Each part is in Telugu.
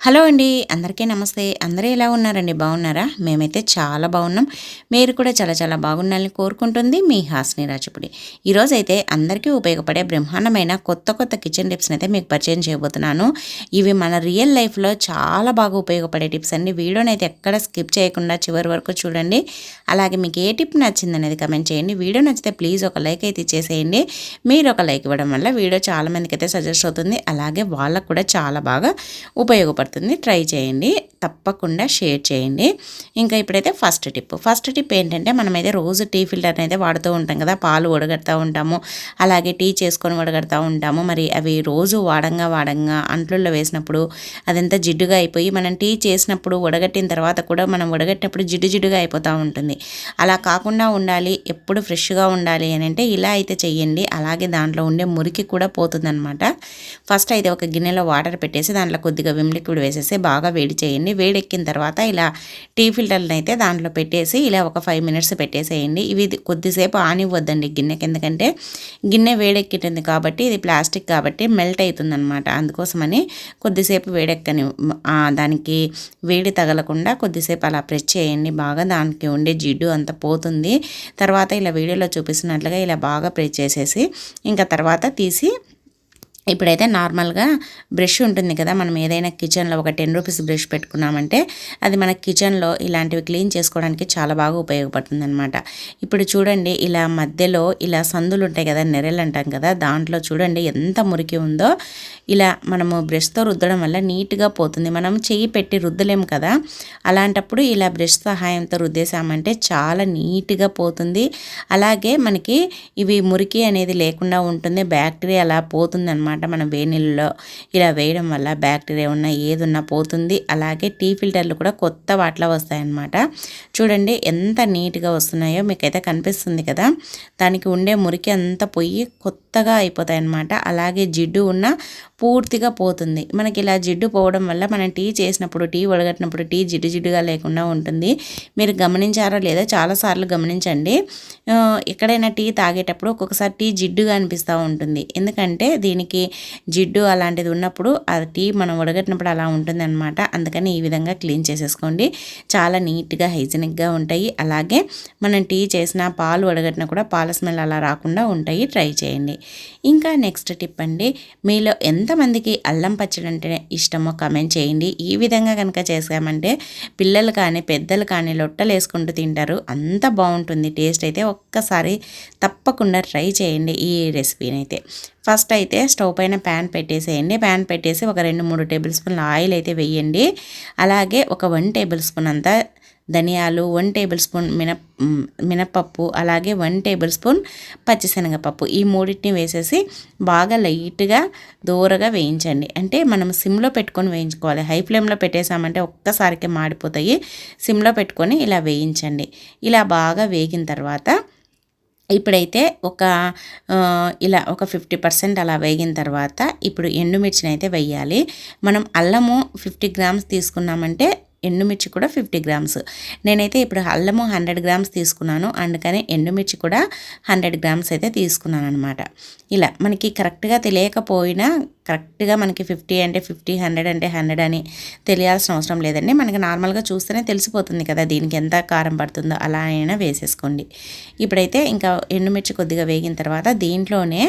హలో అండి అందరికీ నమస్తే. అందరూ ఎలా ఉన్నారండి? బాగున్నారా? మేమైతే చాలా బాగున్నాం. మీరు కూడా చాలా చాలా బాగున్నారని కోరుకుంటుంది మీ హాస్ని రాజపుడి. ఈరోజు అయితే అందరికీ ఉపయోగపడే బ్రహ్మాండమైన కొత్త కొత్త కిచెన్ టిప్స్ని అయితే మీకు పరిచయం చేయబోతున్నాను. ఇవి మన రియల్ లైఫ్లో చాలా బాగా ఉపయోగపడే టిప్స్ అండి. వీడియోని అయితే ఎక్కడ స్కిప్ చేయకుండా చివరి వరకు చూడండి. అలాగే మీకు ఏ టిప్ నచ్చింది అనేది కమెంట్ చేయండి. వీడియో నచ్చితే ప్లీజ్ ఒక లైక్ అయితే ఇచ్చేసేయండి మీరు ఒక లైక్ ఇవ్వడం వల్ల వీడియో చాలామందికి అయితే సజెస్ట్ అవుతుంది. అలాగే వాళ్ళకు కూడా చాలా బాగా ఉపయోగపడుతుంది. పడుతుంది. ట్రై చేయండి. తప్పకుండా షేర్ చేయండి. ఇంకా ఇప్పుడైతే ఫస్ట్ టిప్ ఫస్ట్ టిప్ ఏంటంటే మనమైతే రోజు టీ ఫిల్టర్ని అయితే వాడుతూ ఉంటాం కదా. పాలు వడగడుతూ ఉంటాము. అలాగే టీ చేసుకొని వడగడుతూ ఉంటాము. మరి అవి రోజు వాడంగా వాడంగా అంట్లలో వేసినప్పుడు అదంతా జిడ్డుగా అయిపోయి మనం టీ చేసినప్పుడు వడగట్టిన తర్వాత కూడా మనం వడగట్టినప్పుడు జిడ్డు జిడ్డుగా అయిపోతూ ఉంటుంది. అలా కాకుండా ఉండాలి. ఎప్పుడు ఫ్రెష్గా ఉండాలి అని అంటే ఇలా అయితే చెయ్యండి. అలాగే దాంట్లో ఉండే మురికి కూడా పోతుందన్నమాట. ఫస్ట్ అయితే ఒక గిన్నెలో వాటర్ పెట్టేసి దాంట్లో కొద్దిగా విమ్ లిక్విడ్ లిక్విడ్ వేసేసి బాగా వేడి చేయండి. వేడెక్కిన తర్వాత ఇలా టీ ఫిల్టర్ని అయితే దాంట్లో పెట్టేసి ఇలా ఒక ఫైవ్ మినిట్స్ పెట్టేసేయండి. ఇవి కొద్దిసేపు ఆనివ్వద్దండి గిన్నెకి. ఎందుకంటే గిన్నె వేడెక్కింటుంది కాబట్టి ఇది ప్లాస్టిక్ కాబట్టి మెల్ట్ అవుతుంది అనమాట అందుకోసమని కొద్దిసేపు వేడెక్కని దానికి వేడి తగలకుండా కొద్దిసేపు అలా ప్రెస్ చేయండి. బాగా దానికి ఉండే జిడ్డు అంత పోతుంది. తర్వాత ఇలా వీడియోలో చూపిస్తున్నట్లుగా ఇలా బాగా ప్రెస్ చేసేసి ఇంకా తర్వాత తీసి ఇప్పుడైతే నార్మల్గా బ్రష్ ఉంటుంది కదా మనం ఏదైనా కిచెన్లో ఒక టెన్ రూపీస్ బ్రష్ పెట్టుకున్నామంటే అది మన కిచెన్లో ఇలాంటివి క్లీన్ చేసుకోవడానికి చాలా బాగా ఉపయోగపడుతుంది అనమాట ఇప్పుడు చూడండి ఇలా మధ్యలో ఇలా సందులు ఉంటాయి కదా నెరలు అంటాం కదా దాంట్లో చూడండి ఎంత మురికి ఉందో. ఇలా మనము బ్రష్తో రుద్దడం వల్ల నీట్గా పోతుంది. మనం చెయ్యి పెట్టి రుద్దలేము కదా అలాంటప్పుడు ఇలా బ్రష్ సహాయంతో రుద్దేశామంటే చాలా నీట్గా పోతుంది. అలాగే మనకి ఇవి మురికి అనేది లేకుండా ఉంటుంది బ్యాక్టీరియా అలా పోతుంది అనమాట అనమాట మనం వేడి నీళ్ళలో ఇలా వేయడం వల్ల బ్యాక్టీరియా ఉన్న ఏదున్నా పోతుంది. అలాగే టీ ఫిల్టర్లు కూడా కొత్త వాటిలో వస్తాయన్నమాట. చూడండి ఎంత నీట్గా వస్తున్నాయో మీకైతే కనిపిస్తుంది కదా. దానికి ఉండే మురికి అంతా పొయ్యి కొత్తగా అయిపోతాయి అన్నమాట అలాగే జిడ్డు ఉన్న పూర్తిగా పోతుంది. మనకి ఇలా జిడ్డు పోవడం వల్ల మనం టీ చేసినప్పుడు టీ వడగట్టినప్పుడు టీ జిడ్డు జిడ్డుగా లేకుండా ఉంటుంది. మీరు గమనించారో లేదో? చాలాసార్లు గమనించండి. ఎక్కడైనా టీ తాగేటప్పుడు ఒక్కొక్కసారి టీ జిడ్డుగా అనిపిస్తూ ఉంటుంది. ఎందుకంటే దీనికి జిడ్డు అలాంటిది ఉన్నప్పుడు ఆ టీ మనం వడగట్టినప్పుడు అలా ఉంటుంది అనమాట అందుకని ఈ విధంగా క్లీన్ చేసేసుకోండి. చాలా నీట్గా హైజీనిక్గా ఉంటాయి. అలాగే మనం టీ చేసిన పాలు వడగట్టినా కూడా పాల స్మెల్ అలా రాకుండా ఉంటాయి. ట్రై చేయండి. ఇంకా నెక్స్ట్ టిప్ అండి. మీలో ఎంతమందికి అల్లం పచ్చడి అంటే ఇష్టమో కమెంట్ చేయండి. ఈ విధంగా కనుక చేసామంటే పిల్లలు కానీ పెద్దలు కానీ లొట్టలు వేసుకుంటూ తింటారు. అంత బాగుంటుంది. టేస్ట్ అయితే ఒక్కసారి తప్పకుండా ట్రై చేయండి ఈ రెసిపీని అయితే. ఫస్ట్ అయితే స్టవ్ పైన ప్యాన్ పెట్టేసేయండి. ప్యాన్ పెట్టేసి ఒక రెండు మూడు టేబుల్ స్పూన్ల ఆయిల్ అయితే వేయండి. అలాగే ఒక వన్ టేబుల్ స్పూన్ అంతా ధనియాలు వన్ టేబుల్ స్పూన్ మినప్ మినపప్పు అలాగే వన్ టేబుల్ స్పూన్ పచ్చిశనగపప్పు. ఈ మూడింటిని వేసేసి బాగా లైట్గా దూరగా వేయించండి. అంటే మనం సిమ్లో పెట్టుకొని వేయించుకోవాలి. హై ఫ్లేమ్లో పెట్టేసామంటే ఒక్కసారికి మాడిపోతాయి. సిమ్లో పెట్టుకొని ఇలా వేయించండి. ఇలా బాగా వేగిన తర్వాత ఇప్పుడైతే ఒక ఇలా ఒక ఫిఫ్టీ పర్సెంట్ అలా వేగిన తర్వాత ఇప్పుడు ఎండుమిర్చిని అయితే వేయాలి మనం అల్లము ఫిఫ్టీ గ్రామ్స్ తీసుకున్నామంటే ఎండుమిర్చి కూడా ఫిఫ్టీ గ్రామ్స్. నేనైతే ఇప్పుడు అల్లము హండ్రెడ్ గ్రామ్స్ తీసుకున్నాను. అందుకని ఎండుమిర్చి కూడా హండ్రెడ్ గ్రామ్స్ అయితే తీసుకున్నాను అనమాట ఇలా మనకి కరెక్ట్గా తెలియకపోయినా కరెక్ట్గా మనకి ఫిఫ్టీ అంటే ఫిఫ్టీ హండ్రెడ్ అంటే హండ్రెడ్ అని తెలియాల్సిన అవసరం లేదండి. మనకి నార్మల్గా చూస్తేనే తెలిసిపోతుంది కదా దీనికి ఎంత కారం పడుతుందో. అలా అయినా వేసేసుకోండి. ఇప్పుడైతే ఇంకా ఎండుమిర్చి కొద్దిగా వేగిన తర్వాత దీంట్లోనే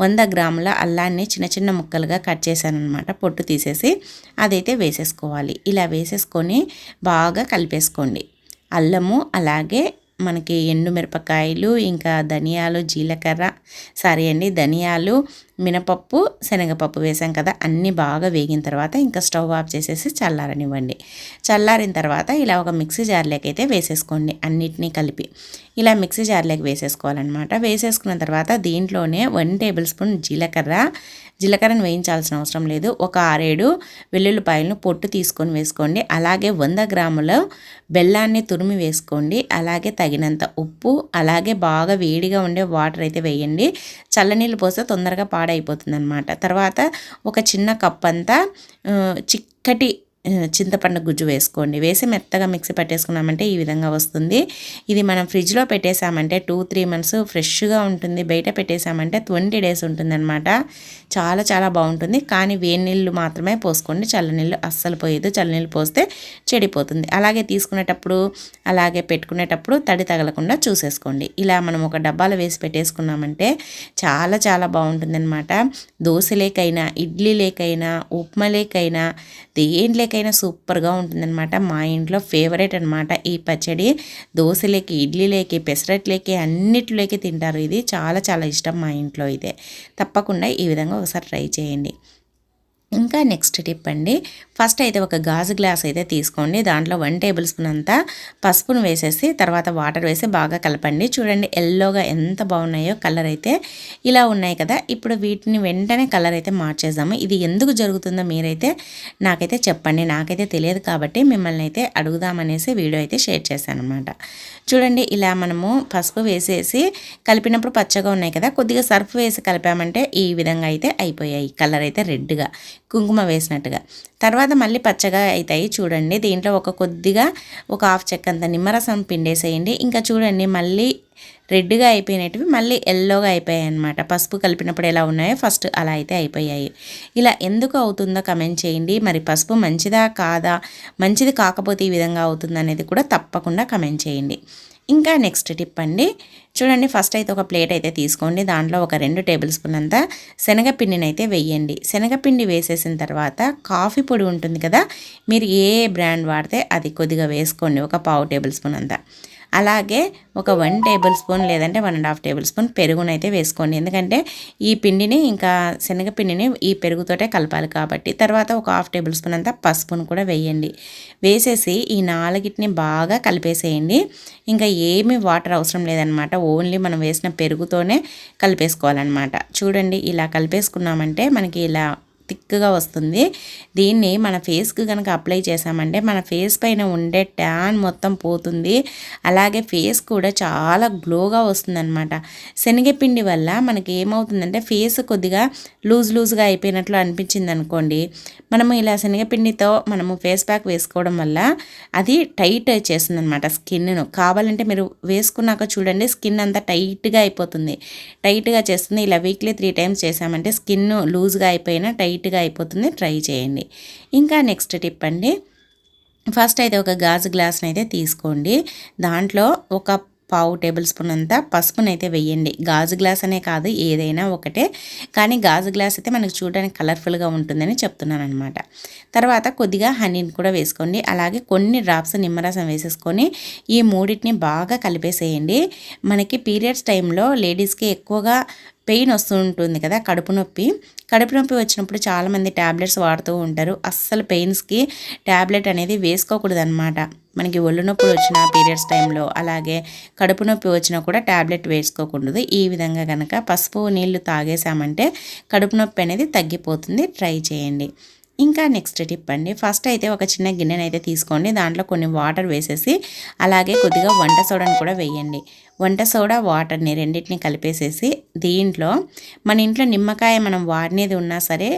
వంద గ్రాముల అల్లాన్ని చిన్న చిన్న ముక్కలుగా కట్ చేశాను అనమాట పొట్టు తీసేసి అదైతే వేసేసుకోవాలి. ఇలా వేసేసుకొని బాగా కలిపేసుకోండి. అల్లము అలాగే మనకి ఎండు మిరపకాయలు ఇంకా ధనియాలు జీలకర్ర సారీ అండి ధనియాలు మినపప్పు శనగపప్పు వేసాం కదా అన్నీ బాగా వేగిన తర్వాత ఇంకా స్టవ్ ఆఫ్ చేసేసి చల్లారనివ్వండి. చల్లారిన తర్వాత ఇలా ఒక మిక్సీ జార్లోకి అయితే వేసేసుకోండి అన్నిటినీ కలిపి. ఇలా మిక్సీ జార్లోకి వేసేసుకోవాలన్నమాట. వేసేసుకున్న తర్వాత దీంట్లోనే వన్ టేబుల్ స్పూన్ జీలకర్ర. జీలకర్రను వేయించాల్సిన అవసరం లేదు. ఒక ఆరేడు వెల్లుల్లిపాయలను పొట్టు తీసుకొని వేసుకోండి. అలాగే వంద గ్రాముల బెల్లాన్ని తురిమి వేసుకోండి. అలాగే తగినంత ఉప్పు అలాగే బాగా వేడిగా ఉండే వాటర్ అయితే వేయండి. చల్లనీళ్ళు పోస్తే తొందరగా పాడైపోతుంది అనమాట తర్వాత ఒక చిన్న కప్ అంతా చిక్కటి చింతపండు గుజ్జు వేసుకోండి. వేసి మెత్తగా మిక్సీ పట్టేసుకున్నామంటే ఈ విధంగా వస్తుంది. ఇది మనం ఫ్రిడ్జ్లో పెట్టేసామంటే టూ త్రీ మంత్స్ ఫ్రెష్గా ఉంటుంది. బయట పెట్టేసామంటే ట్వంటీ డేస్ ఉంటుందన్నమాట. చాలా చాలా బాగుంటుంది. కానీ వేడి నీళ్ళు మాత్రమే పోసుకోండి. చల్లనీళ్ళు అస్సలు పోయేది చల్లనీళ్ళు పోస్తే చెడిపోతుంది. అలాగే తీసుకునేటప్పుడు అలాగే పెట్టుకునేటప్పుడు తడి తగలకుండా చూసేసుకోండి. ఇలా మనం ఒక డబ్బాలో వేసి పెట్టేసుకున్నామంటే చాలా చాలా బాగుంటుంది అనమాట దోశ లేకైనా ఇడ్లీ లేకైనా ఉప్మా లేకైనా దేనికైనా సూపర్గా ఉంటుందన్నమాట. మా ఇంట్లో ఫేవరెట్ అనమాట ఈ పచ్చడి దోశలేకి ఇడ్లీలేకి పెసరట్లేకి అన్నిట్లోకి తింటారు. ఇది చాలా చాలా ఇష్టం మా ఇంట్లో ఇదే తప్పకుండా ఈ విధంగా ఒకసారి ట్రై చేయండి. ఇంకా నెక్స్ట్ టిప్ అండి. ఫస్ట్ అయితే ఒక గాజు గ్లాస్ అయితే తీసుకోండి. దాంట్లో వన్ టేబుల్ స్పూన్ అంతా పసుపును వేసేసి తర్వాత వాటర్ వేసి బాగా కలపండి. చూడండి ఎల్లోగా ఎంత బాగున్నాయో కలర్ అయితే ఇలా ఉన్నాయి కదా. ఇప్పుడు వీటిని వెంటనే కలర్ అయితే మార్చేద్దాము. ఇది ఎందుకు జరుగుతుందో మీరైతే నాకైతే చెప్పండి. నాకైతే తెలియదు కాబట్టి మిమ్మల్ని అయితే అడుగుదామనేసి వీడియో అయితే షేర్ చేశాను అనమాట చూడండి ఇలా మనము పసుపు వేసేసి కలిపినప్పుడు పచ్చగా ఉన్నాయి కదా. కొద్దిగా సర్ఫ్ వేసి కలిపామంటే ఈ విధంగా అయితే అయిపోయాయి. కలర్ అయితే రెడ్గా. కుంకుమ వేసినట్టుగా. తర్వాత మళ్ళీ పచ్చగా అవుతాయి చూడండి దీంట్లో ఒక కొద్దిగా ఒక హాఫ్ చెక్కంత నిమ్మరసం పిండేసేయండి. ఇంకా చూడండి మళ్ళీ రెడ్గా అయిపోయినవి మళ్ళీ ఎల్లోగా అయిపోయాయి అనమాట పసుపు కలిపినప్పుడు ఎలా ఉన్నాయో ఫస్ట్ అలా అయితే అయిపోయాయి. ఇలా ఎందుకు అవుతుందో కమెంట్ చేయండి. మరి పసుపు మంచిదా కాదా? మంచిది కాకపోతే ఈ విధంగా అవుతుంది అనేది కూడా తప్పకుండా కమెంట్ చేయండి. ఇంకా నెక్స్ట్ టిప్ అండి. చూడండి ఫస్ట్ అయితే ఒక ప్లేట్ అయితే తీసుకోండి. దాంట్లో ఒక రెండు టేబుల్ స్పూన్ అంతా శనగపిండిని అయితే వేయండి. శనగపిండి వేసేసిన తర్వాత కాఫీ పొడి ఉంటుంది కదా మీరు ఏ బ్రాండ్ వాడితే అది కొద్దిగా వేసుకోండి. ఒక పావు టేబుల్ స్పూన్ అంతా. అలాగే ఒక వన్ టేబుల్ స్పూన్ లేదంటే one and half table spoon పెరుగునైతే వేసుకోండి. ఎందుకంటే ఈ పిండిని ఇంకా శనగపిండిని ఈ పెరుగుతోటే కలపాలి కాబట్టి. తర్వాత ఒక హాఫ్ టేబుల్ స్పూన్ అంతా పసుపును కూడా వేయండి. వేసేసి ఈ నాలుగిటిని బాగా కలిపేసేయండి. ఇంకా ఏమీ వాటర్ అవసరం లేదనమాట ఓన్లీ మనం వేసిన పెరుగుతోనే కలిపేసుకోవాలన్నమాట. చూడండి ఇలా కలిపేసుకున్నామంటే మనకి ఇలా థిక్గా వస్తుంది. దీన్ని మన ఫేస్కి కనుక అప్లై చేసామంటే మన ఫేస్ పైన ఉండే ట్యాన్ మొత్తం పోతుంది. అలాగే ఫేస్ కూడా చాలా గ్లోగా వస్తుందన్నమాట. శనగపిండి వల్ల మనకి ఏమవుతుందంటే ఫేస్ కొద్దిగా లూజ్ లూజ్గా అయిపోయినట్లు అనిపించింది అనుకోండి మనము ఇలా శనగపిండితో మనము ఫేస్ ప్యాక్ వేసుకోవడం వల్ల అది టైట్ చేస్తుంది అనమాట స్కిన్ను. కావాలంటే మీరు వేసుకున్నాక చూడండి స్కిన్ అంతా టైట్గా అయిపోతుంది. టైట్గా చేస్తుంది. ఇలా వీక్లీ త్రీ టైమ్స్ చేసామంటే స్కిన్ లూజ్గా అయిపోయినా టైట్గా అయిపోతుంది. ట్రై చేయండి. ఇంకా నెక్స్ట్ టిప్ అండి. ఫస్ట్ అయితే ఒక గాజు గ్లాస్ని అయితే తీసుకోండి. దాంట్లో ఒక పావు టేబుల్ స్పూన్ అంతా పసుపునైతే వేయండి. గాజు గ్లాస్ అనే కాదు ఏదైనా ఒకటే. కానీ గాజు గ్లాస్ అయితే మనకు చూడడానికి కలర్ఫుల్గా ఉంటుందని చెప్తున్నాను అనమాట తర్వాత కొద్దిగా హనీని కూడా వేసుకోండి. అలాగే కొన్ని డ్రాప్స్ నిమ్మరసం వేసేసుకొని ఈ మూడింటిని బాగా కలిపేసేయండి. మనకి పీరియడ్స్ టైంలో లేడీస్కి ఎక్కువగా పెయిన్ వస్తూ ఉంటుంది కదా కడుపు నొప్పి. కడుపు నొప్పి వచ్చినప్పుడు చాలామంది ట్యాబ్లెట్స్ వాడుతూ ఉంటారు. అస్సలు పెయిన్స్కి ట్యాబ్లెట్ అనేది వేసుకోకూడదు అనమాట మనకి ఒళ్ళు నొప్పులు వచ్చిన పీరియడ్స్ టైంలో అలాగే కడుపు నొప్పి వచ్చినా కూడా ట్యాబ్లెట్ వేసుకోకూడదు. ఈ విధంగా కనుక పసుపు నీళ్ళు తాగేసామంటే కడుపు నొప్పి అనేది తగ్గిపోతుంది. ట్రై చేయండి. ఇంకా నెక్స్ట్ టిప్ అండి. ఫస్ట్ అయితే ఒక చిన్న గిన్నెనైతే తీసుకోండి. దాంట్లో కొన్ని వాటర్ వేసేసి అలాగే కొద్దిగా వంట సోడాని కూడా వేయండి. వంట సోడా వాటర్ని రెండింటిని కలిపేసేసి దీంట్లో మన ఇంట్లో నిమ్మకాయ మనం వాడినది ఉన్నా సరే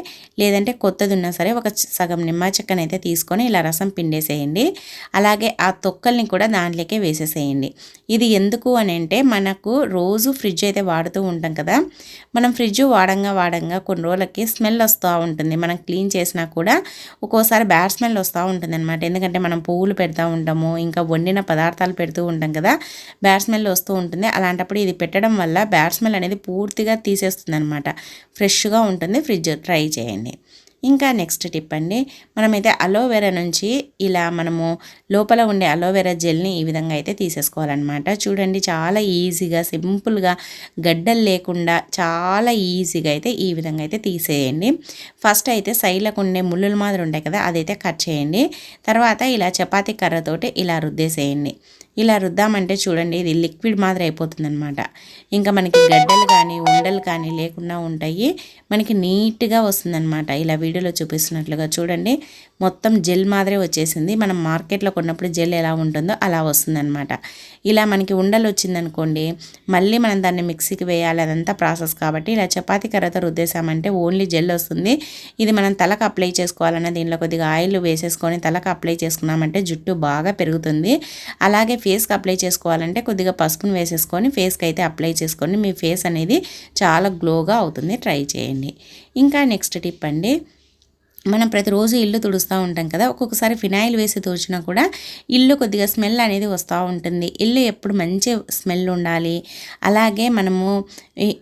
లేదంటే కొత్తది ఉన్నా సరే ఒక సగం నిమ్మ చెక్కను అయితే తీసుకొని ఇలా రసం పిండేసేయండి. అలాగే ఆ తొక్కల్ని కూడా దాంట్లోకే వేసేసేయండి. ఇది ఎందుకు అని అంటే మనకు రోజు ఫ్రిడ్జ్ అయితే వాడుతూ ఉంటాం కదా మనం ఫ్రిడ్జ్ వాడంగా వాడంగా కొన్ని రోజులకి స్మెల్ వస్తూ ఉంటుంది. మనం క్లీన్ చేసినా కూడా ఒక్కోసారి బ్యాడ్ స్మెల్ వస్తూ ఉంటుంది అనమాట ఎందుకంటే మనం పువ్వులు పెడతా ఉంటాము ఇంకా వండిన పదార్థాలు పెడుతూ ఉంటాం కదా బ్యాడ్ స్మెల్ వస్తూ ఉంటుంది. అలాంటప్పుడు ఇది పెట్టడం వల్ల బ్యాడ్ స్మెల్ అనేది పూర్తిగా తీసేస్తుంది అనమాట ఫ్రెష్గా ఉంటుంది. ఫ్రిడ్జ్ ట్రై చేయండి. ఇంకా నెక్స్ట్ టిప్ అండి. మనమైతే అలోవెరా నుంచి ఇలా మనము లోపల ఉండే అలోవెరా జెల్ని ఈ విధంగా అయితే తీసేసుకోవాలన్నమాట. చూడండి చాలా ఈజీగా సింపుల్గా గడ్డలు లేకుండా చాలా ఈజీగా అయితే ఈ విధంగా అయితే తీసేయండి. ఫస్ట్ అయితే సైడ్లకు ఉండే ముళ్ళులు మాదిరి ఉంటాయి కదా అదైతే కట్ చేయండి. తర్వాత ఇలా చపాతీ కర్రతోటి ఇలా రుద్దేసేయండి. ఇలా రుద్దామంటే చూడండి ఇది లిక్విడ్ మాదిరి అయిపోతుందన్నమాట. ఇంకా మనకి గడ్డలు కానీ ఉండలు కానీ లేకుండా ఉంటాయి. మనకి నీట్గా వస్తుందన్నమాట. ఇలా వీడియోలో చూపిస్తున్నట్లుగా చూడండి. మొత్తం జెల్ మాదిరి వచ్చేసింది. మనం మార్కెట్లో కొన్నప్పుడు జెల్ ఎలా ఉంటుందో అలా వస్తుందన్నమాట. ఇలా మనకి ఉండలు వచ్చిందనుకోండి మళ్ళీ మనం దాన్ని మిక్సీకి వేయాలి అదంతా ప్రాసెస్ కాబట్టి ఇలా చపాతీ కర్రతో రుద్దేశామంటే ఓన్లీ జెల్ వస్తుంది. ఇది మనం తలకు అప్లై చేసుకోవాలన్న దీనిలో కొద్దిగా ఆయిల్ వేసేసుకొని తలకు అప్లై చేసుకున్నామంటే జుట్టు బాగా పెరుగుతుంది. అలాగే ఫేస్కి అప్లై చేసుకోవాలంటే కొద్దిగా పసుపును వేసేసుకొని ఫేస్కి అయితే అప్లై చేసుకొని మీ ఫేస్ అనేది చాలా గ్లోగా అవుతుంది. ట్రై చేయండి. ఇంకా నెక్స్ట్ టిప్ అండి. మనం ప్రతిరోజు ఇల్లు తుడుస్తూ ఉంటాం కదా ఒక్కొక్కసారి ఫినాయిల్ వేసి తుడిచినా కూడా ఇల్లు కొద్దిగా స్మెల్ అనేది వస్తూ ఉంటుంది. ఇల్లు ఎప్పుడు మంచి స్మెల్ ఉండాలి. అలాగే మనము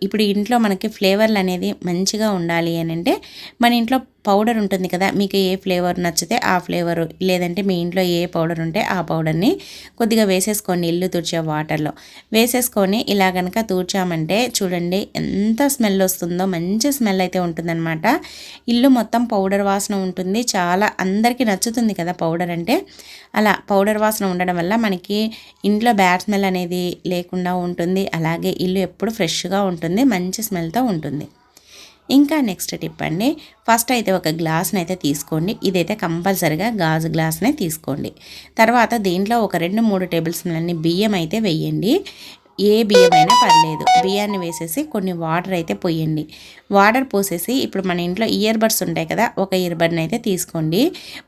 ఇప్పుడు ఇంట్లో మనకి ఫ్లేవర్లు అనేది మంచిగా ఉండాలి అని అంటే మన ఇంట్లో పౌడర్ ఉంటుంది కదా మీకు ఏ ఫ్లేవర్ నచ్చితే ఆ ఫ్లేవర్ లేదంటే మీ ఇంట్లో ఏ పౌడర్ ఉంటే ఆ పౌడర్ని కొద్దిగా వేసేసుకోండి ఇల్లు తుడిచే వాటర్లో వేసేసుకొని ఇలా కనుక తూడ్చామంటే చూడండి ఎంత స్మెల్ వస్తుందో మంచి స్మెల్ అయితే ఉంటుందన్నమాట. ఇల్లు మొత్తం పౌడర్ వాసన ఉంటుంది. చాలా అందరికీ నచ్చుతుంది కదా పౌడర్ అంటే. అలా పౌడర్ వాసన ఉండడం వల్ల మనకి ఇంట్లో బ్యాడ్ స్మెల్ అనేది లేకుండా ఉంటుంది. అలాగే ఇల్లు ఎప్పుడు ఫ్రెష్గా ఉంటుంది మంచి స్మెల్తో ఉంటుంది. ఇంకా నెక్స్ట్ టిప్ అండి. ఫస్ట్ అయితే ఒక గ్లాస్ని అయితే తీసుకోండి. ఇదైతే కంపల్సరిగా గాజు గ్లాస్నే తీసుకోండి. తర్వాత దీంట్లో ఒక రెండు మూడు టేబుల్ స్పూన్లన్నీ బియ్యం అయితే వెయ్యండి ఏ బియ్యమైనా పర్లేదు. బియ్యాన్ని వేసేసి కొన్ని వాటర్ అయితే పోయండి. వాటర్ పోసేసి ఇప్పుడు మన ఇంట్లో ఇయర్ బడ్స్ ఉంటాయి కదా ఒక ఇయర్ బడ్ని అయితే తీసుకోండి.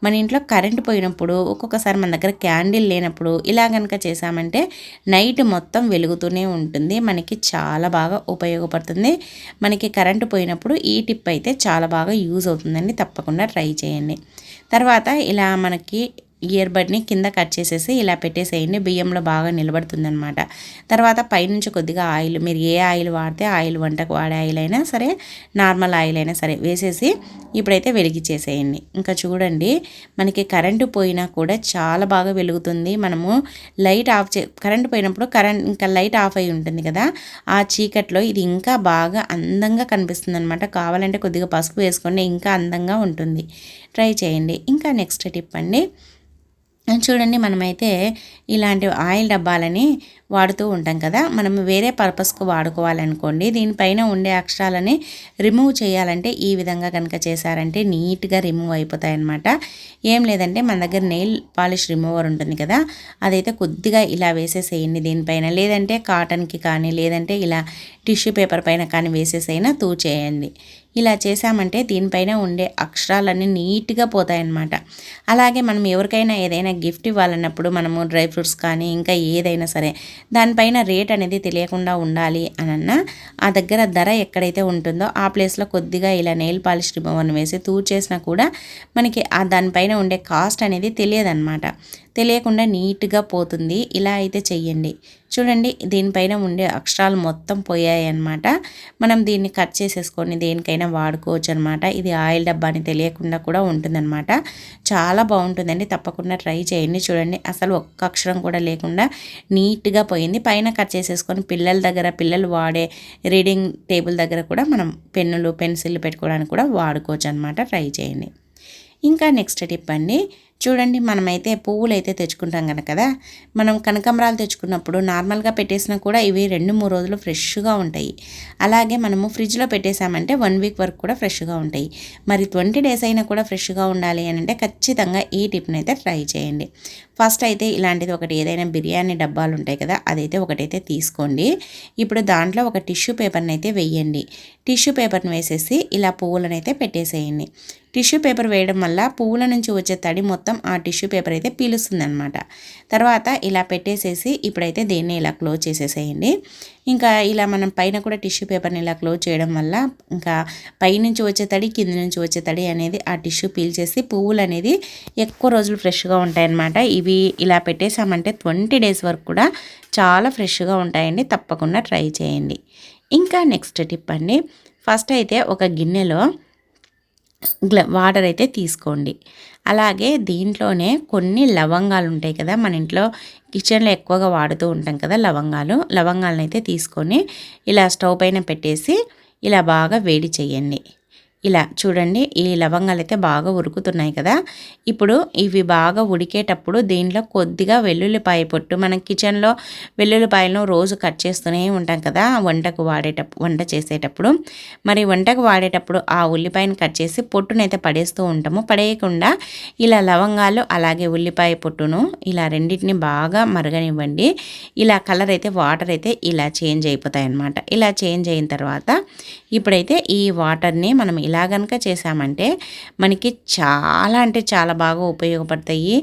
మన ఇంట్లో కరెంట్ పోయినప్పుడు ఒక్కొక్కసారి మన దగ్గర క్యాండిల్ లేనప్పుడు ఇలా కనుక చేసామంటే నైట్ మొత్తం వెలుగుతూనే ఉంటుంది. మనకి చాలా బాగా ఉపయోగపడుతుంది. మనకి కరెంటు పోయినప్పుడు ఈ టిప్ అయితే చాలా బాగా యూజ్ అవుతుందండి. తప్పకుండా ట్రై చేయండి. తర్వాత ఇలా మనకి ఇయర్ బడ్ని కింద కట్ చేసేసి ఇలా పెట్టేసేయండి. బియ్యంలో బాగా నిలబడుతుందనమాట తర్వాత పైనుంచి కొద్దిగా ఆయిల్ మీరు ఏ ఆయిల్ వాడితే ఆయిల్ వంటకు వాడే ఆయిల్ అయినా సరే నార్మల్ ఆయిల్ అయినా సరే వేసేసి ఇప్పుడైతే వెలిగించేసేయండి ఇంకా చూడండి మనకి కరెంటు పోయినా కూడా చాలా బాగా వెలుగుతుంది. మనము లైట్ ఆఫ్ చే కరెంటు పోయినప్పుడు కరెంట్ ఇంకా లైట్ ఆఫ్ అయి ఉంటుంది కదా ఆ చీకట్లో ఇది ఇంకా బాగా అందంగా కనిపిస్తుంది అనమాట కావాలంటే కొద్దిగా పసుపు వేసుకుంటే ఇంకా అందంగా ఉంటుంది. ట్రై చేయండి. ఇంకా నెక్స్ట్ టిప్ అండి చూడండి మనమైతే ఇలాంటి ఆయిల్ డబ్బాలని వాడుతూ ఉంటాం కదా. మనం వేరే పర్పస్కు వాడుకోవాలనుకోండి దీనిపైన ఉండే అక్షరాలని రిమూవ్ చేయాలంటే ఈ విధంగా కనుక చేశారంటే నీట్గా రిమూవ్ అయిపోతాయన్నమాట. ఏం లేదంటే మన దగ్గర నెయిల్ పాలిష్ రిమూవర్ ఉంటుంది కదా అదైతే కొద్దిగా ఇలా వేసేసేయండి దీనిపైన. లేదంటే కాటన్కి కానీ లేదంటే ఇలా టిష్యూ పేపర్ పైన కానీ వేసేసైనా తూ చేయండి ఇలా చేసామంటే దీనిపైన ఉండే అక్షరాలన్నీ నీట్గా పోతాయన్నమాట. అలాగే మనం ఎవరికైనా ఏదైనా గిఫ్ట్ ఇవ్వాలన్నప్పుడు మనము డ్రై ఫ్రూట్స్ కానీ ఇంకా ఏదైనా సరే దానిపైన రేట్ అనేది తెలియకుండా ఉండాలి అనన్నా ఆ దగ్గర ధర ఎక్కడైతే ఉంటుందో ఆ ప్లేస్లో కొద్దిగా ఇలా నెయిల్ పాలిష్ రిమూవర్ని వేసి తూచేసినా కూడా మనకి ఆ దానిపైన ఉండే కాస్ట్ అనేది తెలియదన్నమాట. తెలియకుండా నీట్గా పోతుంది. ఇలా అయితే చెయ్యండి. చూడండి దీనిపైన ఉండే అక్షరాలు మొత్తం పోయాయి అనమాట మనం దీన్ని కట్ చేసేసుకొని దేనికైనా వాడుకోవచ్చు అనమాట ఇది ఆయిల్ డబ్బా అని తెలియకుండా కూడా ఉంటుందన్నమాట. చాలా బాగుంటుందండి. తప్పకుండా ట్రై చేయండి. చూడండి అసలు ఒక్క అక్షరం కూడా లేకుండా నీట్గా పోయింది. పైన కట్ చేసేసుకొని పిల్లల దగ్గర పిల్లలు వాడే రీడింగ్ టేబుల్ దగ్గర కూడా మనం పెన్నులు పెన్సిల్ పెట్టుకోవడానికి కూడా వాడుకోవచ్చు అనమాట ట్రై చేయండి. ఇంకా నెక్స్ట్ టిప్ అండి. చూడండి మనమైతే పువ్వులు అయితే తెచ్చుకుంటాం కనుక కదా? మనం కనకంబరాలు తెచ్చుకున్నప్పుడు నార్మల్గా పెట్టేసినా కూడా ఇవి రెండు మూడు రోజులు ఫ్రెష్గా ఉంటాయి. అలాగే మనము ఫ్రిడ్జ్లో పెట్టేశామంటే వన్ వీక్ వరకు కూడా ఫ్రెష్గా ఉంటాయి. మరి ట్వంటీ డేస్ అయినా కూడా ఫ్రెష్గా ఉండాలి అని అంటే ఖచ్చితంగా ఈ టిప్ని అయితే ట్రై చేయండి. ఫస్ట్ అయితే ఇలాంటిది ఒకటి ఏదైనా బిర్యానీ డబ్బాలు ఉంటాయి కదా అదైతే ఒకటైతే తీసుకోండి. ఇప్పుడు దాంట్లో ఒక టిష్యూ పేపర్ని అయితే వేయండి. టిష్యూ పేపర్ని వేసేసి ఇలా పువ్వులను అయితే పెట్టేసేయండి. టిష్యూ పేపర్ వేయడం వల్ల పువ్వుల నుంచి వచ్చే తడి మొత్తం మొత్తం ఆ టిష్యూ పేపర్ అయితే పీలుస్తుందనమాట తర్వాత ఇలా పెట్టేసేసి ఇప్పుడైతే దీన్ని ఇలా క్లోజ్ చేసేసేయండి. ఇంకా ఇలా మనం పైన కూడా టిష్యూ పేపర్ని ఇలా క్లోజ్ చేయడం వల్ల ఇంకా పైనుంచి వచ్చే తడి కింద నుంచి వచ్చే తడి అనేది ఆ టిష్యూ పీల్చేసి పువ్వులు అనేది ఎక్కువ రోజులు ఫ్రెష్గా ఉంటాయన్నమాట. ఇవి ఇలా పెట్టేసామంటే ట్వంటీ డేస్ వరకు కూడా చాలా ఫ్రెష్గా ఉంటాయండి. తప్పకుండా ట్రై చేయండి. ఇంకా నెక్స్ట్ టిప్ అండి. ఫస్ట్ అయితే ఒక గిన్నెలో వాటర్ అయితే తీసుకోండి. అలాగే దీంట్లోనే కొన్ని లవంగాలు ఉంటాయి కదా మన ఇంట్లో కిచెన్లో ఎక్కువగా వాడుతూ ఉంటాం కదా లవంగాలు. లవంగాలను అయితే తీసుకొని ఇలా స్టవ్ పైన పెట్టేసి ఇలా బాగా వేడి చేయండి. ఇలా చూడండి ఈ లవంగాలు అయితే బాగా ఉరుకుతున్నాయి కదా. ఇప్పుడు ఇవి బాగా ఉడికేటప్పుడు దీంట్లో కొద్దిగా వెల్లుల్లిపాయ పొట్టు మనం కిచెన్లో వెల్లుల్లిపాయలను రోజు కట్ చేస్తూనే ఉంటాం కదా వంటకు వాడేటప్పుడు వంట చేసేటప్పుడు. మరి వంటకు వాడేటప్పుడు ఆ ఉల్లిపాయను కట్ చేసి పొట్టునైతే పడేస్తూ ఉంటాము. పడేయకుండా ఇలా లవంగాలు అలాగే ఉల్లిపాయ పొట్టును ఇలా రెండింటిని బాగా మరగనివ్వండి. ఇలా కలర్ అయితే వాటర్ అయితే ఇలా చేంజ్ అయిపోతాయి అన్నమాట ఇలా చేంజ్ అయిన తర్వాత ఇప్పుడైతే ఈ వాటర్ని మనం ఇలా కనుక చేసామంటే మనకి చాలా అంటే చాలా బాగా ఉపయోగపడతాయి.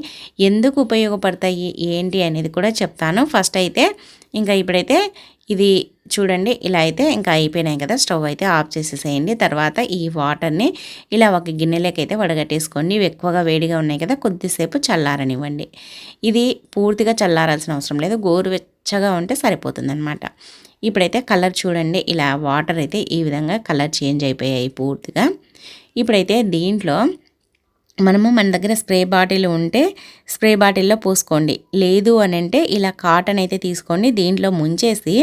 ఎందుకు ఉపయోగపడతాయి? ఏంటి అనేది కూడా చెప్తాను. ఫస్ట్ అయితే ఇంకా ఇప్పుడైతే ఇది చూడండి ఇలా అయితే ఇంకా అయిపోయినాయి కదా. స్టవ్ అయితే ఆఫ్ చేసేసేయండి. తర్వాత ఈ వాటర్ని ఇలా ఒక గిన్నెలోకి అయితే వడగట్టేసుకోండి. ఇవి ఎక్కువగా వేడిగా ఉన్నాయి కదా కొద్దిసేపు చల్లారనివ్వండి. ఇది పూర్తిగా చల్లారాల్సిన అవసరం లేదు. గోరువెచ్చగా ఉంటే సరిపోతుంది అనమాట ఇప్పుడైతే కలర్ చూడండి. ఇలా వాటర్ అయితే ఈ విధంగా కలర్ చేంజ్ అయిపోయాయి పూర్తిగా. ఇప్పుడైతే దీంట్లో మనము మన దగ్గర స్ప్రే బాటిల్ ఉంటే స్ప్రే బాటిల్లో పోసుకోండి. లేదు అని అంటే ఇలా కాటన్ అయితే తీసుకోండి. దీంట్లో ముంచేసి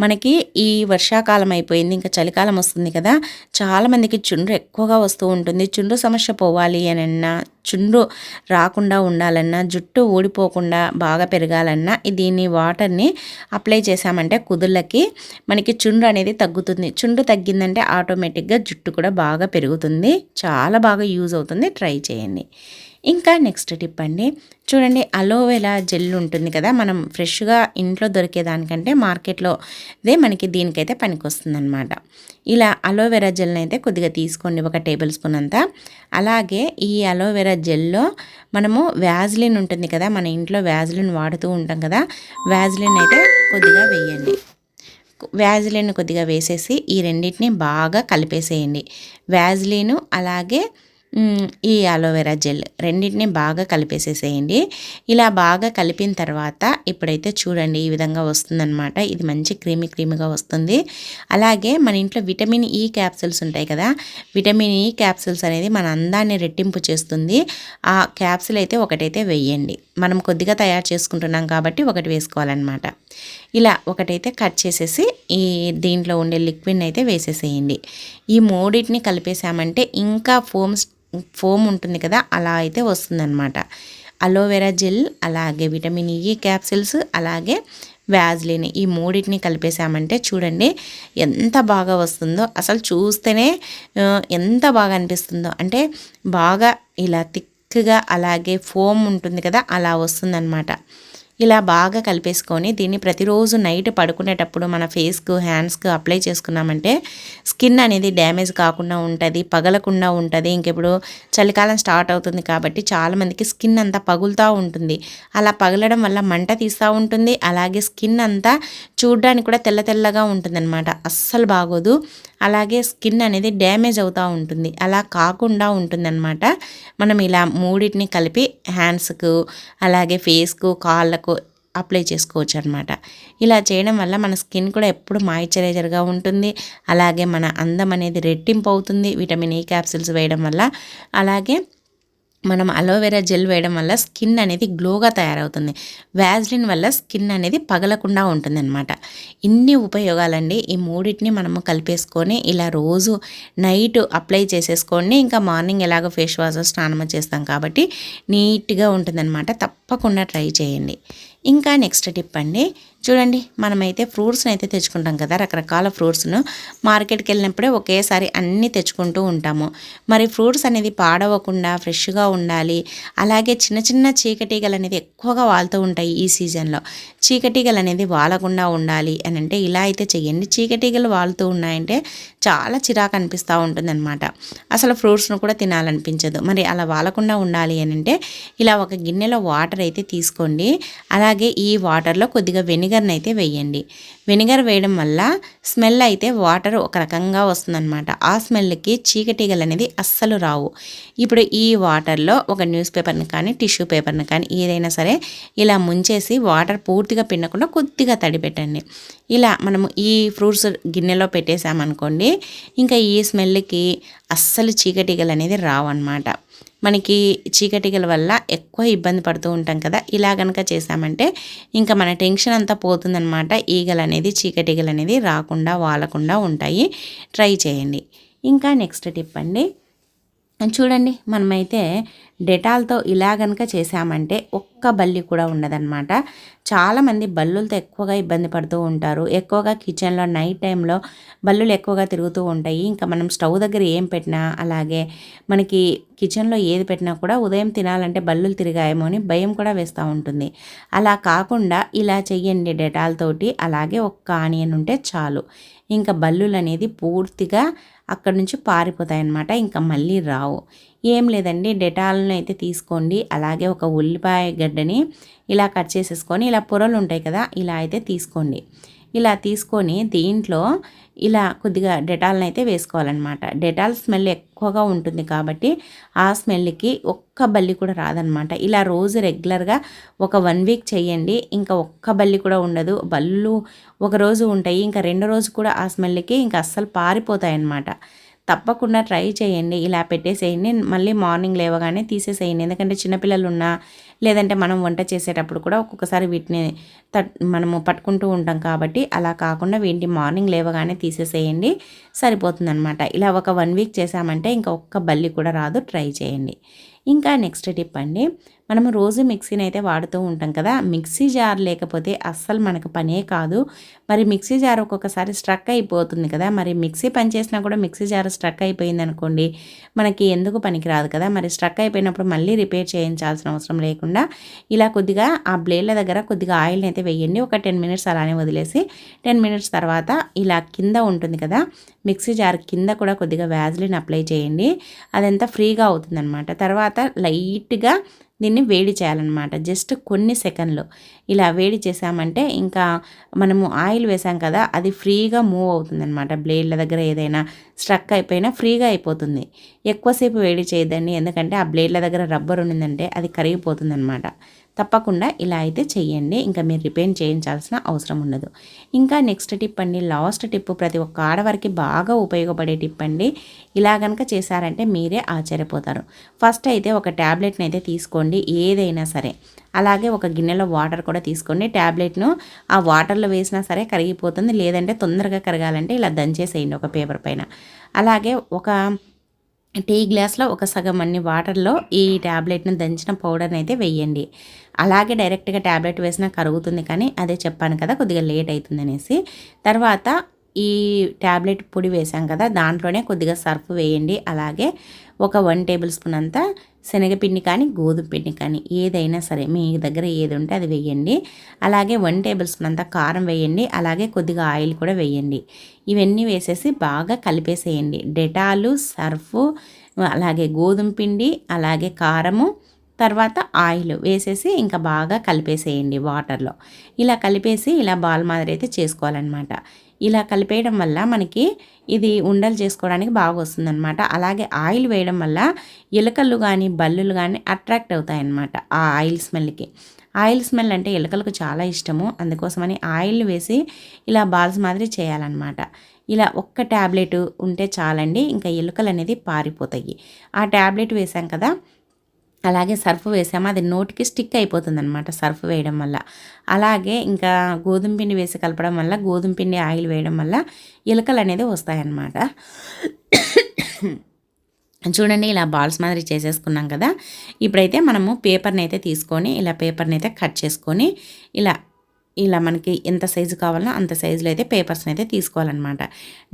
మనకి ఈ వర్షాకాలం అయిపోయింది ఇంకా చలికాలం వస్తుంది కదా చాలామందికి చుండ్రు ఎక్కువగా వస్తూ ఉంటుంది. చుండ్రు సమస్య పోవాలి అని అన్నా చుండ్రు రాకుండా ఉండాలన్నా జుట్టు ఊడిపోకుండా బాగా పెరగాలన్నా దీన్ని వాటర్ని అప్లై చేసామంటే కుదుళ్ళకి మనకి చుండ్రు అనేది తగ్గుతుంది. చుండ్రు తగ్గిందంటే ఆటోమేటిక్గా జుట్టు కూడా బాగా పెరుగుతుంది. చాలా బాగా యూజ్ అవుతుంది. ట్రై చేయండి. ఇంకా నెక్స్ట్ టిప్ అండి. చూడండి అలోవెలా జెల్ ఉంటుంది కదా మనం ఫ్రెష్గా ఇంట్లో దొరికేదానికంటే మార్కెట్లో ఇదే మనకి దీనికైతే పనికొస్తుంది అనమాట ఇలా అలోవెరా జెల్ని అయితే కొద్దిగా తీసుకోండి ఒక టేబుల్ స్పూన్ అంతా. అలాగే ఈ అలోవెరా జెల్లో మనము వ్యాజ్లిన్ ఉంటుంది కదా మన ఇంట్లో వ్యాజ్లిన్ వాడుతూ ఉంటాం కదా వ్యాజ్లిన్ అయితే కొద్దిగా వేయండి. వ్యాజ్లిన్ కొద్దిగా వేసేసి ఈ రెండింటిని బాగా కలిపేసేయండి. వ్యాజ్లిన్ అలాగే ఈ అలోవెరా జెల్ రెండింటిని బాగా కలిపేసేసేయండి. ఇలా బాగా కలిపిన తర్వాత ఇప్పుడైతే చూడండి ఈ విధంగా వస్తుందన్నమాట. ఇది మంచి క్రీమీ క్రీమీగా వస్తుంది. అలాగే మన ఇంట్లో విటమిన్ ఈ క్యాప్సిల్స్ ఉంటాయి కదా విటమిన్ ఈ క్యాప్సిల్స్ అనేది మన అందాన్ని రెట్టింపు చేస్తుంది. ఆ క్యాప్సిల్ అయితే ఒకటైతే వెయ్యండి మనం కొద్దిగా తయారు చేసుకుంటున్నాం కాబట్టి ఒకటి వేసుకోవాలన్నమాట. ఇలా ఒకటైతే కట్ చేసేసి ఈ దీంట్లో ఉండే లిక్విడ్ని అయితే వేసేసేయండి. ఈ మూడింటిని కలిపేసామంటే ఇంకా ఫోమ్స్ ఫోమ్ ఉంటుంది కదా అలా అయితే వస్తుందన్నమాట. అలోవెరా జెల్ అలాగే విటమిన్ ఈ క్యాప్సిల్స్ అలాగే వ్యాజ్లిన్ ఈ మూడింటిని కలిపేసామంటే చూడండి ఎంత బాగా వస్తుందో. అసలు చూస్తేనే ఎంత బాగా అనిపిస్తుందో. అంటే బాగా ఇలా థిక్గా అలాగే ఫోమ్ ఉంటుంది కదా అలా వస్తుందన్నమాట. ఇలా బాగా కలిపేసుకొని దీన్ని ప్రతిరోజు నైట్ పడుకునేటప్పుడు మన ఫేస్కు హ్యాండ్స్కు అప్లై చేసుకున్నామంటే స్కిన్ అనేది డ్యామేజ్ కాకుండా ఉంటుంది పగలకుండా ఉంటుంది. ఇంకెప్పుడు చలికాలం స్టార్ట్ అవుతుంది కాబట్టి చాలామందికి స్కిన్ అంతా పగులుతూ ఉంటుంది. అలా పగలడం వల్ల మంట తీస్తూ ఉంటుంది. అలాగే స్కిన్ అంతా చూడ్డానికి కూడా తెల్ల తెల్లగా ఉంటుందన్నమాట. అస్సలు బాగోదు. అలాగే స్కిన్ అనేది డ్యామేజ్ అవుతూ ఉంటుంది. అలా కాకుండా ఉంటుందన్నమాట. మనం ఇలా మూడింటిని కలిపి హ్యాండ్స్కు అలాగే ఫేస్కు కాళ్ళకు అప్లై చేసుకోవచ్చు అనమాట ఇలా చేయడం వల్ల మన స్కిన్ కూడా ఎప్పుడు మాయిశ్చరైజర్గా ఉంటుంది. అలాగే మన అందం అనేది రెట్టింపు అవుతుంది. విటమిన్ ఈ క్యాప్సిల్స్ వేయడం వల్ల. అలాగే మనం అలోవెరా జెల్ వేయడం వల్ల స్కిన్ అనేది గ్లోగా తయారవుతుంది. వ్యాజ్లిన్ వల్ల స్కిన్ అనేది పగలకుండా ఉంటుందన్నమాట. ఇన్ని ఉపయోగాలండి. ఈ మూడింటిని మనము కలిపేసుకొని ఇలా రోజు నైట్ అప్లై చేసేసుకోండి. ఇంకా మార్నింగ్ ఎలాగో ఫేస్ వాష్ స్నానం చేస్తాం కాబట్టి నీట్గా ఉంటుందన్నమాట. తప్పకుండా ట్రై చేయండి. ఇంకా నెక్స్ట్ టిప్ అండి. చూడండి మనమైతే ఫ్రూట్స్ని అయితే తెచ్చుకుంటాం కదా రకరకాల ఫ్రూట్స్ను. మార్కెట్కి వెళ్ళినప్పుడే ఒకేసారి అన్నీ తెచ్చుకుంటూ ఉంటాము. మరి ఫ్రూట్స్ అనేది పాడవకుండా ఫ్రెష్గా ఉండాలి. అలాగే చిన్న చిన్న చీకటీగలు అనేది ఎక్కువగా వాళ్తూ ఉంటాయి ఈ సీజన్లో. చీకటీగలు అనేది వాలకుండా ఉండాలి అని అంటే ఇలా అయితే చెయ్యండి. చీకటీగలు వాళ్తూ ఉన్నాయంటే చాలా చిరాకు అనిపిస్తూ ఉంటుందన్నమాట. అసలు ఫ్రూట్స్ను కూడా తినాలనిపించదు. మరి అలా వాలకుండా ఉండాలి అని అంటే ఇలా ఒక గిన్నెలో వాటర్ అయితే తీసుకోండి. అలాగే ఈ వాటర్లో కొద్దిగా వెనిగర్ని అయితే వేయండి. వెనిగర్ వేయడం వల్ల స్మెల్ అయితే వాటర్ ఒక రకంగా వస్తుందన్నమాట. ఆ స్మెల్కి చీకటీగలు అనేది అస్సలు రావు. ఇప్పుడు ఈ వాటర్లో ఒక న్యూస్ పేపర్ని కానీ టిష్యూ పేపర్ని కానీ ఏదైనా సరే ఇలా ముంచేసి వాటర్ పూర్తిగా పిండకుండా కొద్దిగా తడి పెట్టండి ఇలా మనము ఈ ఫ్రూట్స్ గిన్నెలో పెట్టేసామనుకోండి ఇంకా ఈ స్మెల్కి అస్సలు చీకటిగలు అనేది రావన్నమాట. మనకి చీకటికల వల్ల ఎక్కువ ఇబ్బంది పడుతూ ఉంటాం కదా. ఇలా కనుక చేసామంటే ఇంకా మన టెన్షన్ అంతా పోతుందనమాట ఈగలు అనేది చీకటిగలు అనేది రాకుండా వాలకుండా ఉంటాయి. ట్రై చేయండి. ఇంకా నెక్స్ట్ టిప్ అండి. చూడండి మనమైతే డెటాల్తో ఇలా గనక చేసామంటే ఒక్క బల్లి కూడా ఉండదన్నమాట. చాలామంది బల్లులతో ఎక్కువగా ఇబ్బంది పడుతూ ఉంటారు. ఎక్కువగా కిచెన్లో నైట్ టైంలో బల్లులు ఎక్కువగా తిరుగుతూ ఉంటాయి. ఇంకా మనం స్టవ్ దగ్గర ఏం పెట్టినా అలాగే మనకి కిచెన్లో ఏది పెట్టినా కూడా ఉదయం తినాలంటే బల్లులు తిరిగాయేమో అని భయం కూడా వేస్తూ ఉంటుంది. అలా కాకుండా ఇలా చెయ్యండి డెటాల్ తోటి అలాగే ఒక్క ఆనియన్ ఉంటే చాలు. ఇంకా బల్లులు అనేది పూర్తిగా అక్కడ నుంచి పారిపోతాయి అన్నమాట ఇంకా మళ్ళీ రావు. ఏం లేదండి. డెటాల్ని అయితే తీసుకోండి. అలాగే ఒక ఉల్లిపాయ గడ్డని ఇలా కట్ చేసేసుకొని ఇలా పొరలు ఉంటాయి కదా ఇలా అయితే తీసుకోండి. ఇలా తీసుకొని దీంట్లో ఇలా కొద్దిగా డెటాల్ని అయితే వేసుకోవాలన్నమాట. డెటాల్ స్మెల్ ఎక్కువగా ఉంటుంది కాబట్టి ఆ స్మెల్కి ఒక్క బల్లి కూడా రాదనమాట ఇలా రోజు రెగ్యులర్గా ఒక వన్ వీక్ చేయండి ఇంకా ఒక్క బల్లి కూడా ఉండదు. బల్లు ఒక రోజు ఉంటాయి ఇంకా రెండో రోజు కూడా ఆ స్మెల్కి ఇంకా అస్సలు పారిపోతాయి అన్నమాట తప్పకుండా ట్రై చేయండి. ఇలా పెట్టేసేయండి. మళ్ళీ మార్నింగ్ లేవగానే తీసేసేయండి. ఎందుకంటే చిన్నపిల్లలు ఉన్నా లేదంటే మనం వంట చేసేటప్పుడు కూడా ఒక్కొక్కసారి వీటిని తట్ మనము పట్టుకుంటూ ఉంటాం కాబట్టి అలా కాకుండా వీటిని మార్నింగ్ లేవగానే తీసేసేయండి. సరిపోతుందనమాట ఇలా ఒక వన్ వీక్ చేసామంటే ఇంకా ఒక్క బల్లి కూడా రాదు. ట్రై చేయండి. ఇంకా నెక్స్ట్ టిప్ అండి. మనం రోజు మిక్సీని అయితే వాడుతూ ఉంటాం కదా మిక్సీ జార్ లేకపోతే అస్సలు మనకు పనే కాదు. మరి మిక్సీ జార్ ఒక్కొక్కసారి స్ట్రక్ అయిపోతుంది కదా మరి మిక్సీ పనిచేసినా కూడా మిక్సీ జార్ స్ట్రక్ అయిపోయింది అనుకోండి మనకి ఎందుకు పనికిరాదు కదా. మరి స్ట్రక్ అయిపోయినప్పుడు మళ్ళీ రిపేర్ చేయించాల్సిన అవసరం లేకుండా ఇలా కొద్దిగా ఆ బ్లేడ్ల దగ్గర కొద్దిగా ఆయిల్ని అయితే వేయండి. ఒక టెన్ మినిట్స్ అలానే వదిలేసి టెన్ మినిట్స్ తర్వాత ఇలా కింద ఉంటుంది కదా మిక్సీ జార్ కింద కూడా కొద్దిగా వ్యాజ్లిన్ అప్లై చేయండి. అదంతా ఫ్రీగా అవుతుందన్నమాట. తర్వాత లైట్గా దీన్ని వేడి చేయాలన్నమాట. జస్ట్ కొన్ని సెకండ్లు ఇలా వేడి చేసామంటే ఇంకా మనము ఆయిల్ వేసాం కదా అది ఫ్రీగా మూవ్ అవుతుంది అనమాట బ్లేడ్ల దగ్గర ఏదైనా స్ట్రక్ అయిపోయినా ఫ్రీగా అయిపోతుంది. ఎక్కువసేపు వేడి చేయదండి ఎందుకంటే ఆ బ్లేడ్ల దగ్గర రబ్బర్ ఉండిందంటే అది కరిగిపోతుంది అనమాట తప్పకుండా ఇలా అయితే చేయండి. ఇంకా మీరు రిపేర్ చేయించాల్సిన అవసరం ఉండదు. ఇంకా నెక్స్ట్ టిప్ అండి. లాస్ట్ టిప్ ప్రతి ఒక్క ఆడవారికి బాగా ఉపయోగపడే టిప్ అండి. ఇలా కనుక చేశారంటే మీరే ఆశ్చర్యపోతారు. ఫస్ట్ అయితే ఒక ట్యాబ్లెట్ని అయితే తీసుకోండి ఏదైనా సరే. అలాగే ఒక గిన్నెలో వాటర్ కూడా తీసుకోండి. ట్యాబ్లెట్ను ఆ వాటర్లో వేసినా సరే కరిగిపోతుంది. లేదంటే తొందరగా కరగాలంటే ఇలా దంచేసేయండి ఒక పేపర్ పైన. అలాగే ఒక టీ గ్లాస్లో ఒక సగం అన్ని వాటర్లో ఈ ట్యాబ్లెట్ను దంచిన పౌడర్ని అయితే వేయండి. అలాగే డైరెక్ట్గా ట్యాబ్లెట్ వేసినా కరుగుతుంది కానీ అదే చెప్పాను కదా కొద్దిగా లేట్ అవుతుంది అనేసి తర్వాత ఈ ట్యాబ్లెట్ పొడి వేసాం కదా దాంట్లోనే కొద్దిగా సర్ఫ్ వేయండి. అలాగే ఒక వన్ టేబుల్ స్పూన్ అంతా శనగపిండి కానీ గోధుమ పిండి కానీ ఏదైనా సరే మీ దగ్గర ఏది ఉంటే అది వేయండి. అలాగే వన్ టేబుల్ స్పూన్ అంతా కారం వేయండి. అలాగే కొద్దిగా ఆయిల్ కూడా వేయండి. ఇవన్నీ వేసేసి బాగా కలిపేసేయండి. డెటాలు సర్ఫ్ అలాగే గోధుమ పిండి అలాగే కారము తర్వాత ఆయిల్ వేసేసి ఇంకా బాగా కలిపేసేయండి వాటర్లో. ఇలా కలిపేసి ఇలా బాల్ మాదిరి అయితే చేసుకోవాలన్నమాట. ఇలా కలిపేయడం వల్ల మనకి ఇది ఉండలు చేసుకోవడానికి బాగా వస్తుందన్నమాట. అలాగే ఆయిల్ వేయడం వల్ల ఎలుకలు కానీ బల్లులు కానీ అట్రాక్ట్ అవుతాయన్నమాట ఆ ఆయిల్ స్మెల్కి. ఆయిల్ స్మెల్ అంటే ఎలుకలకు చాలా ఇష్టము. అందుకోసమని ఆయిల్ వేసి ఇలా బాల్స్ మాదిరి చేయాలన్నమాట. ఇలా ఒక్క ట్యాబ్లెట్ ఉంటే చాలండి ఇంకా ఎలుకలు అనేది పారిపోతాయి. ఆ ట్యాబ్లెట్ వేసాం కదా అలాగే సర్ఫ్ వేసాము. అది నోటికి స్టిక్ అయిపోతుంది అనమాట సర్ఫ్ వేయడం వల్ల. అలాగే ఇంకా గోధుమ పిండి వేసి కలపడం వల్ల గోధుమ పిండి ఆయిల్ వేయడం వల్ల ఎలుకలు అనేది వస్తాయన్నమాట. చూడండి ఇలా బాల్స్ మాదిరి చేసేసుకున్నాం కదా. ఇప్పుడైతే మనము పేపర్ని అయితే తీసుకొని ఇలా పేపర్ని అయితే కట్ చేసుకొని ఇలా ఇలా మనకి ఎంత సైజు కావాలో అంత సైజులో అయితే పేపర్స్ని అయితే తీసుకోవాలన్నమాట.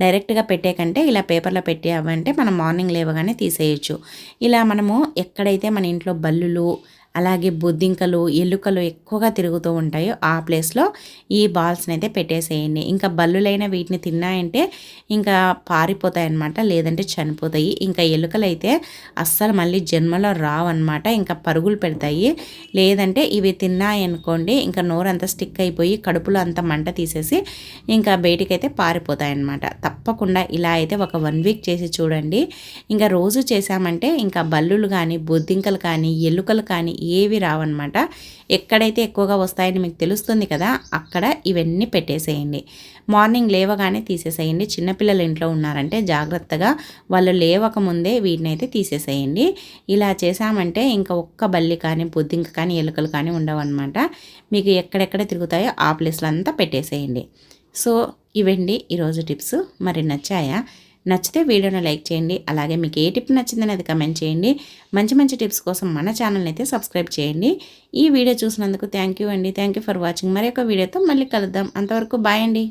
డైరెక్ట్గా పెట్టే కంటే ఇలా పేపర్లో పెట్టేవంటే మనం మార్నింగ్ లేవగానే తీసేయచ్చు. ఇలా మనము ఎక్కడైతే మన ఇంట్లో బల్లులు అలాగే బొద్దింకలు ఎలుకలు ఎక్కువగా తిరుగుతూ ఉంటాయో ఆ ప్లేస్లో. ఈ బాల్స్ని అయితే పెట్టేసేయండి. ఇంకా బల్లులైన వీటిని తిన్నాయంటే ఇంకా పారిపోతాయి అనమాట లేదంటే చనిపోతాయి. ఇంకా ఎలుకలు అయితే అస్సలు మళ్ళీ జన్మలో రావన్నమాట ఇంకా పరుగులు పెడతాయి. లేదంటే ఇవి తిన్నాయనుకోండి ఇంకా నోరంతా స్టిక్ అయిపోయి కడుపులో అంత మంట తీసేసి ఇంకా బయటికైతే పారిపోతాయి అనమాట తప్పకుండా ఇలా అయితే ఒక వన్ వీక్ చేసి చూడండి. ఇంకా రోజు చేసామంటే ఇంకా బల్లులు కానీ బొద్దింకలు కానీ ఎలుకలు కానీ ఏవి రావన్నమాట. ఎక్కడైతే ఎక్కువగా వస్తాయని మీకు తెలుస్తుంది కదా అక్కడ ఇవన్నీ పెట్టేసేయండి. మార్నింగ్ లేవగానే తీసేసేయండి. చిన్నపిల్లలు ఇంట్లో ఉన్నారంటే జాగ్రత్తగా వాళ్ళు లేవక ముందే వీటిని అయితే తీసేసేయండి. ఇలా చేసామంటే ఇంకా ఒక్క బల్లి కానీ బొద్దింక కానీ ఎలుకలు కానీ ఉండవన్నమాట. మీకు ఎక్కడెక్కడ తిరుగుతాయో ఆ ప్లేస్లో అంతా పెట్టేసేయండి. సో ఇవండి ఈరోజు టిప్స్. మరి నచ్చాయా? నచ్చితే వీడియోని లైక్ చేయండి. అలాగే మీకు ఏ టిప్ నచ్చిందని అది కమెంట్ చేయండి. మంచి మంచి టిప్స్ కోసం మన ఛానల్ని అయితే సబ్స్క్రైబ్ చేయండి. ఈ వీడియో చూసినందుకు థ్యాంక్ యూ అండి. Thank you for watching. మరి ఒక వీడియోతో మళ్ళీ కలుద్దాం. అంతవరకు బాయ్ అండి.